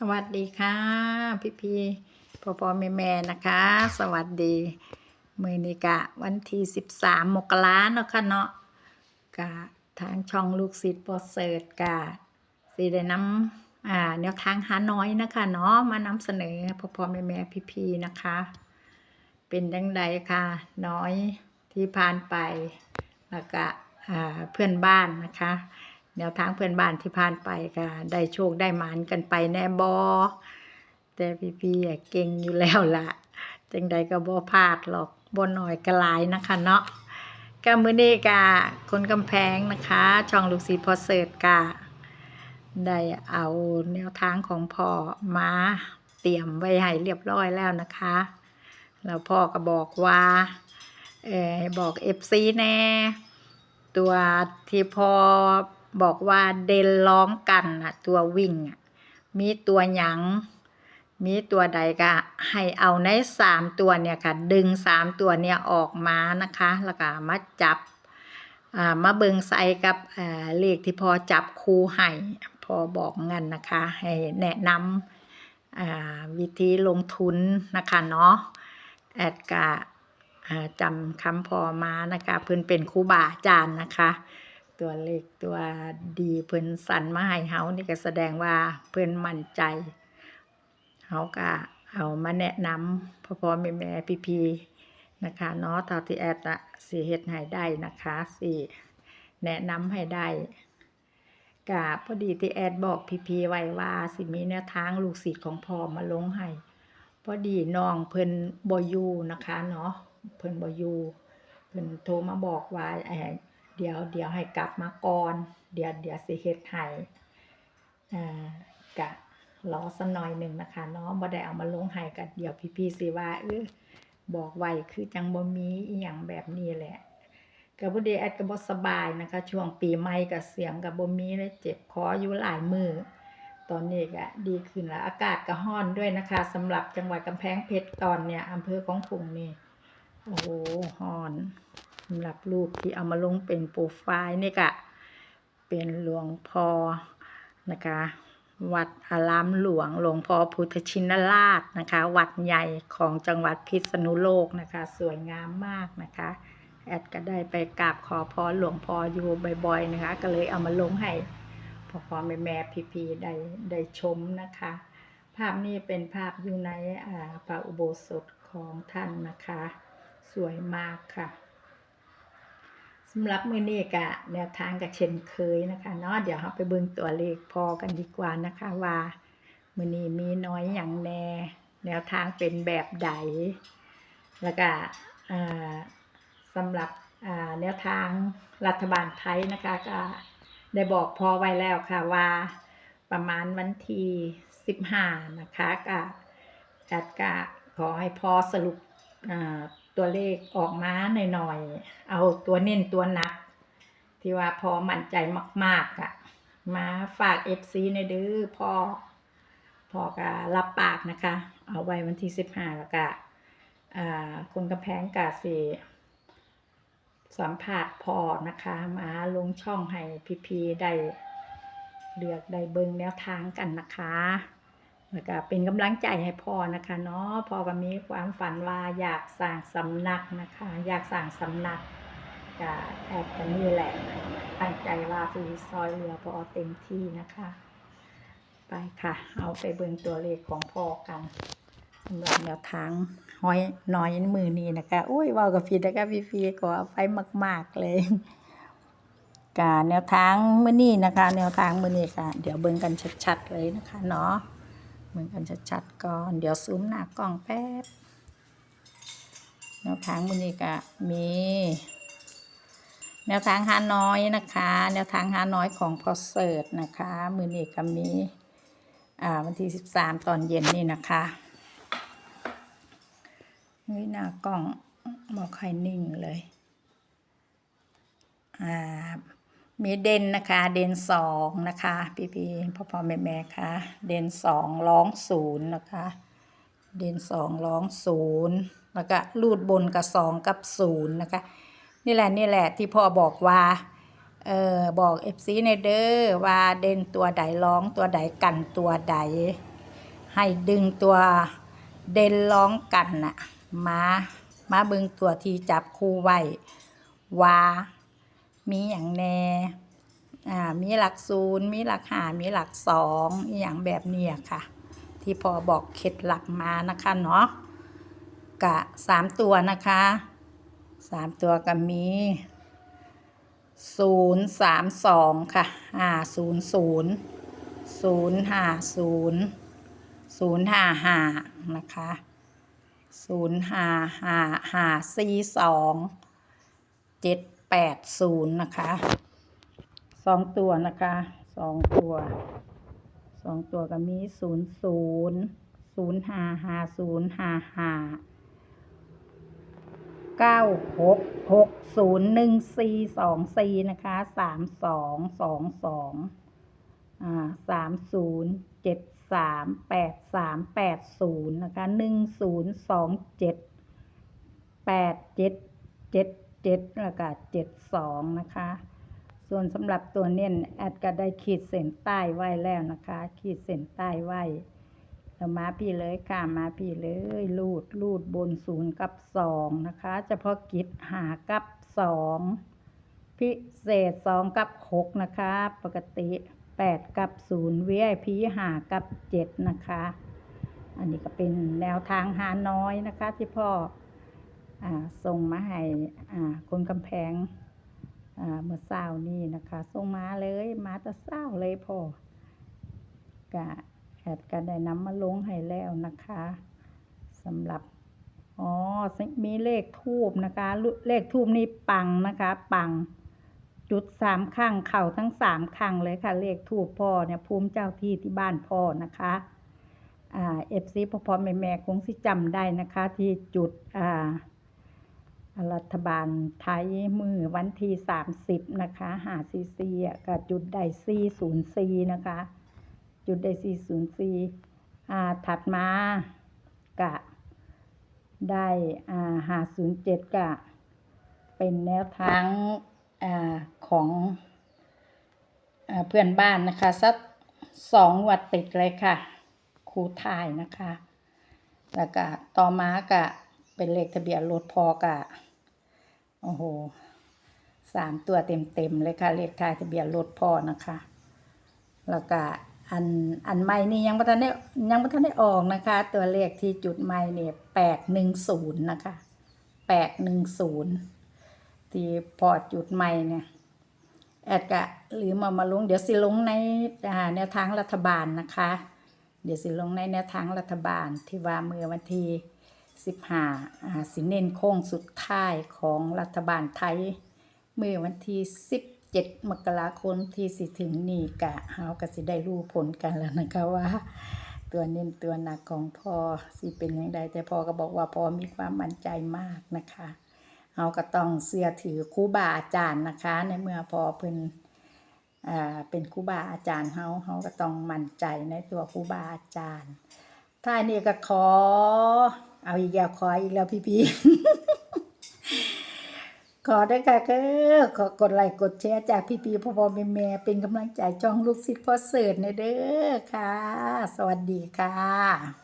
สวัสดีค่ะพี่พี่พอพอแม่แม่นะคะ สวัสดีมือนี้กะ วันที่สิบสามมกราเนาะค่ะเนาะกะทางช่องลูกศิษย์ปอเสิร์ตกะสีได้น้ำอ่าแนวทางหาน้อยนะคะเนาะมานำเสนอพอพอแม่แม่พี่พี่นะคะ เป็นดังใดค่ะ น้อยที่ผ่านไปแล้วก็อ่าเพื่อนบ้านนะคะ แนวทางเพื่อนบ้านที่ผ่านไปก็ได้โชคได้หมานกันไปแน่บอแต่พี่พี่เก่งอยู่แล้วล่ะจังใดก็บ่พลาดหรอกบ่น้อยก็หลายนะคะเนาะก็มือนี้ก็คนกำแพงนะคะ ช่องลูกศิษย์พอเสิร์ตก็ได้เอาแนวทางของพ่อมาเตรียมไว้ให้เรียบร้อยแล้วนะคะ แล้วพ่อก็บอกว่าเออให้บอก FC แน่ ตัวที่พอ บอกว่าเดนร้องกันน่ะตัววิ่งอะมีตัวหยัง มีตัวใดก็ให้เอาในสามตัวเนี่ยค่ะ ดึงสามตัวเนี่ยออกมานะคะ แล้วก็มาจับอ่ามาเบิงใส่กับอ่าเลขที่พอจับคู่ให้พอบอกเงินนะคะ ให้แนะนำอ่าวิธีลงทุนนะคะเนาะแอดกะจำคำพอมานะคะ เพิ่อนเป็นครูบาอาจารย์นะคะ ตัวเลขตัวดีเพิ่นสั่นมาให้เฮานี่ก็แสดงว่าเพิ่นมั่นใจเฮาก็เอามาแนะนำพ่อพ่อแม่แม่พี่พี่นะคะเนาะเท่าที่แอดอะสิเฮ็ดให้ได้นะคะสิแนะนำให้ได้กะพอดีที่แอดบอกพี่พีไว้ว่าสิมีแนวทางลูกศิษย์ของพ่อมาลงให้พอดีน้องเพิ่นบอยู่นะคะเนาะเพิ่นบอยู่เพิ่นโทรมาบอกว่าเอ่อ เดี๋ยวเดี๋ยวให้กลับมาก่อน เดี๋ยวเดี๋ยวสิเฮ็ดให้อ่ากะรอสักหน่อยหนึ่งนะคะเนาะบ่ได้เอามาลงให้ก็เดี๋ยวพี่ๆสิว่าเออบอกไว้คือจังบ่มีอีหยังแบบนี้แหละก็บ่ได้แอดก็บ่สบายนะคะ ช่วงปีใหม่ก็เสียงก็บ่มีเลยเจ็บคออยู่หลายมือตอนนี้ก็ดีขึ้นแล้ว อากาศก็ร้อนด้วยนะคะสำหรับจังหวัดกำแพงเพชรตอนเนี้ยอำเภอของผุงนี่โอ้โหร้อน สำหรับรูปที่เอามาลงเป็นโปรไฟล์นี่ก็เป็นหลวงพ่อนะคะ วัดอารามหลวง หลวงพ่อพุทธชินราชนะคะ วัดใหญ่ของจังหวัดพิษณุโลกนะคะ สวยงามมากนะคะ แอดก็ได้ไปกราบขอพรหลวงพ่ออยู่บ่อยๆนะคะ ก็เลยเอามาลงให้พ่อพ่อแม่แม่พี่พีได้ได้ชมนะคะ ภาพนี้เป็นภาพอยู่ในพระอุโบสถของท่านนะคะ สวยมากค่ะ สำหรับมือนี้กะแนวทางกับเช่นเคยนะคะเนาะเดี๋ยวเราไปเบิ่งตัวเลขพอกันดีกว่านะคะว่ามือนี้มีน้อยอย่างแน่ แนวทางเป็นแบบใด แล้วก็สำหรับแนวทางรัฐบาลไทยนะคะก็ได้บอกพอไว้แล้วค่ะว่าประมาณวันที่สิบห้านะคะก็จัดกะขอให้พอสรุป ตัวเลขออกมาหน่อยๆ เอาตัวเน้นตัวหนัก ที่ว่าพอมั่นใจมากๆอะมาฝาก FC ในเด้อพอพอก็รับปากนะคะ เอาไว้วันที่สิบห้าแล้วก็อ่าคนกำแพงกาสีสัมผัสพอนะคะ มาลงช่องให้พี่ๆได้เลือกได้เบิงแนวทางกันนะคะ แล้วก็เป็นกำลังใจให้พ่อนะคะเนาะพ่อก็มีความฝันว่าอยากสร้างสำนักนะคะ อยากสร้างสำนักก็แอบกันนี่แหละตั้งใจว่าสีซอยเรือพอเต็มที่นะคะ ไปค่ะ เอาไปเบิ่งตัวเลขของพ่อกันสำหรับแนวทางห้อยน้อยมือนี้นะคะอุ้ยว่ากับพี่นะคะพี่ฟีก็เอาไปมาก ๆ เลยกาแนวทางมือนี้นะคะ แนวทางมือนี้ค่ะ เดี๋ยวเบิ่งกันชัด ๆ เลยนะคะเนาะ เบิ่งกันชัดๆก่อน เดี๋ยวซูมหน้ากล้องแป๊บแนวทางมือนี้ก็มี แนวทางฮาน้อยนะคะ แนวทางฮาน้อยของพอเสิร์ตนะคะมือนี้ก็มีอ่าวันที่สิบสามตอนเย็นนี่นะคะนี่หน้ากล้องบอกใครนิ่งเลยอ่า มีเด่นนะคะ เด่นสองนะคะ พี่พี่พ่อพ่อแม่แม่ค่ะ เด่นสองร้องศูนย์นะคะ เด่นสองร้องศูนย์แล้วก็รูดบนกับสองกับศูนย์นะคะ นี่แหละนี่แหละที่พ่อบอกว่าเออบอกเอฟซีในเด้อว่าเด่นตัวใดร้องตัวใดกันตัวใด ให้ดึงตัวเด่นร้องกันน่ะมามาบิงตัวที่จับคู่ไว้ว่า มีอย่างแน่อ่ามีหลักศูนย์มีหลักหามีหลักสองอย่างแบบเนี้ยค่ะ ที่พอบอกเคล็ดหลักมานะคะเนาะกะสามตัวนะคะสามตัวก็มีศูนย์สามสองค่ะอ่าศูนย์ศูนย์ศูนย์ห้าศูนย์ศูนย์ห้าห้านะคะศูนย์ห้าห้าห้าสี่สองเจ็ด แปดศูนย์นะคะสองตัวนะคะสองตัวสองตัวก็มีศูนย์ศูนย์ศูนย์ห้าห้าศูนย์ห้าห้าเก้าหกหกศูนย์หนึ่งสี่สองสี่นะคะสามสองสองสองอ่าสามศูนย์เจ็ดสามแปดสามแปดศูนย์นะคะหนึ่งศูนย์สองเจ็ดแปดเจ็ดเจ็ด เจ็ดแล้วก็เจ็ดสองนะคะ ส่วนสำหรับตัวเน้นแอดก็ได้ขีดเส้นใต้ไว้แล้วนะคะ ขีดเส้นใต้ไว้แล้วมาพี่เลยค่ะมาพี่เลยลูดลูดบนศูนย์กับสองนะคะเฉพาะกิจหากับสองพิเศษสองกับหกนะคะ ปกติแปดกับศูนย์วีไอพีหากับเจ็ดนะคะ อันนี้ก็เป็นแนวทางหาน้อยนะคะที่พ่อ ส่งมาให้คนกำแพงเมื่อเช้านี้นะคะส่งมาเลยมาแต่เช้าเลยพอกะแอดก็ได้นำมาลงให้แล้วนะคะสำหรับอ๋อมีเลขทูบนะคะ เลขทูบนี่ปังนะคะ ปังจุดสามข้างเข่าทั้งสามข้างเลยค่ะ เลขทูบพ่อเนี่ยภูมิเจ้าที่ที่บ้านพ่อนะคะอ่าเอฟซีพ่อพ่อแม่แม่คงสิจำได้นะคะ ที่จุดอ่า รัฐบาลไทยมือวันที่สามสิบนะคะหาซีซีอะก็จุดได้สี่ศูนย์สี่นะคะ จุดได้สี่ศูนย์สี่อ่าถัดมากะได้อ่าหาศูนย์เจ็ดกะ เป็นแนวทางอ่าของอ่าเพื่อนบ้านนะคะ สักสองงวัดติดเลยค่ะ ครูทายนะคะ แล้วก็ต่อมากะเป็นเลขทะเบียนรถพอกะ โอ้โหสามตัวเต็มเต็มๆเลยค่ะเลขท้ายทะเบียนรถพ่อนะคะ แล้วก็อันอันใหม่นี่ยังไม่ทันได้ยังไม่ทันได้ออกนะคะ ตัวเลขที่จุดใหม่เนี่ยแปดหนึ่งศูนย์นะคะแปดหนึ่งศูนย์ที่พอจุดใหม่เนี่ยแอดกะหรือมามาลงเดี๋ยวสิลงในแนวทางรัฐบาลนะคะ เดี๋ยวสิลงในแนวทางรัฐบาลที่ว่าเมื่อวันที่ สิบห้าสิเน้นโค้งสุดท้ายของรัฐบาลไทย เมื่อวันที่สิบเจ็ดมกราคมที่สิถึงนี่กะเฮาก็สิได้รู้ผลกันแล้วนะคะว่า ตัวเน้นตัวหนักของพ่อสิเป็นอย่างไรแต่พ่อก็บอกว่าพ่อมีความมั่นใจมากนะคะเฮาก็ต้องเสื้อถือครูบาอาจารย์นะคะ ในเมื่อพ่อเพิ่นอ่าเป็นครูบาอาจารย์เฮาเฮาก็ต้องมั่นใจในตัวครูบาอาจารย์ท่ายนี้ก็ขอ เอาอีกแล้วขออีกแล้วพี่พี่ขอได้ค่ะก็ขอกดไลค์กดแชร์จากพี่พีพ่อพ่อแม่แม่เป็นกำลังใจจ้องลูกศิษย์พ่อเสิร์ตในเด้อค่ะ สวัสดีค่ะ